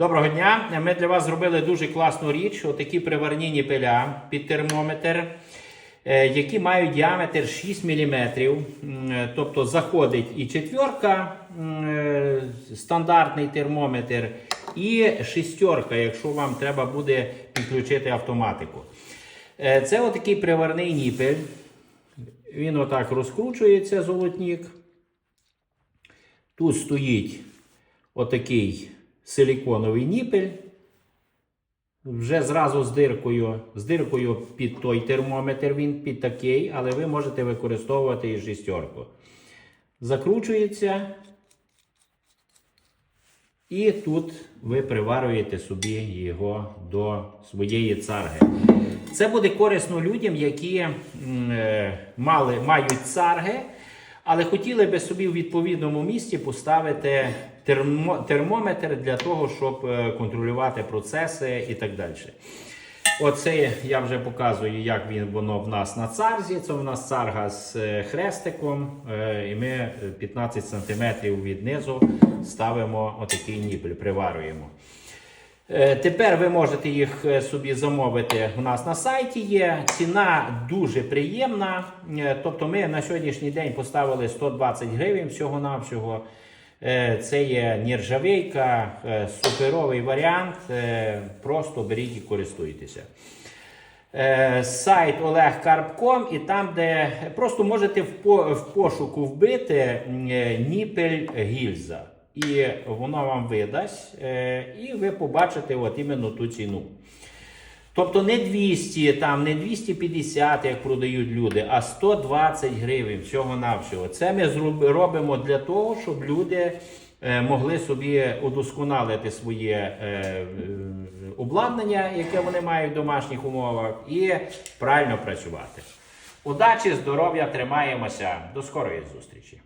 Доброго дня! Ми для вас зробили дуже класну річ. Отакі приварні ніпеля під термометр, е, які мають діаметр 6 мм. Тобто заходить і четверка, е, стандартний термометр, і шістерка, якщо вам треба буде підключити автоматику. Е, Це отакий приварний ніпель. Він отак розкручується, золотник. Тут стоїть отакий силіконовий ніпель. Вже зразу з диркою, з диркою під той термометр, він під такий, але ви можете використовувати і шістерку. Закручується. І тут ви приварюєте собі його до своєї царги. Це буде корисно людям, які е, мали, мають царги, але хотіли би собі в відповідному місці поставити термо, термометр для того, щоб е, контролювати процеси і так далі. Оце я вже показую, як він воно в нас на царзі. Це в нас царга з е, хрестиком, е, і ми е, 15 см від низу ставимо отакий ніпель, приварюємо. Тепер ви можете їх собі замовити. У нас на сайті є. Ціна дуже приємна. Тобто ми на сьогоднішній день поставили 120 гривень всього-навсього. Е, Це є нержавейка, е, суперовий варіант. Е, Просто беріть і користуйтеся. Сайт Карпком, і там, де просто можете в, пошуку вбити ніпель гільза. І воно вам видасть, і ви побачите от іменно ту ціну. Тобто не 200, там, не 250, як продають люди, а 120 гривень всього-навсього. Це ми робимо для того, щоб люди е, могли собі удосконалити своє е, е, обладнання, яке вони мають в домашніх умовах, і правильно працювати. Удачі, здоров'я, тримаємося. До скорої зустрічі!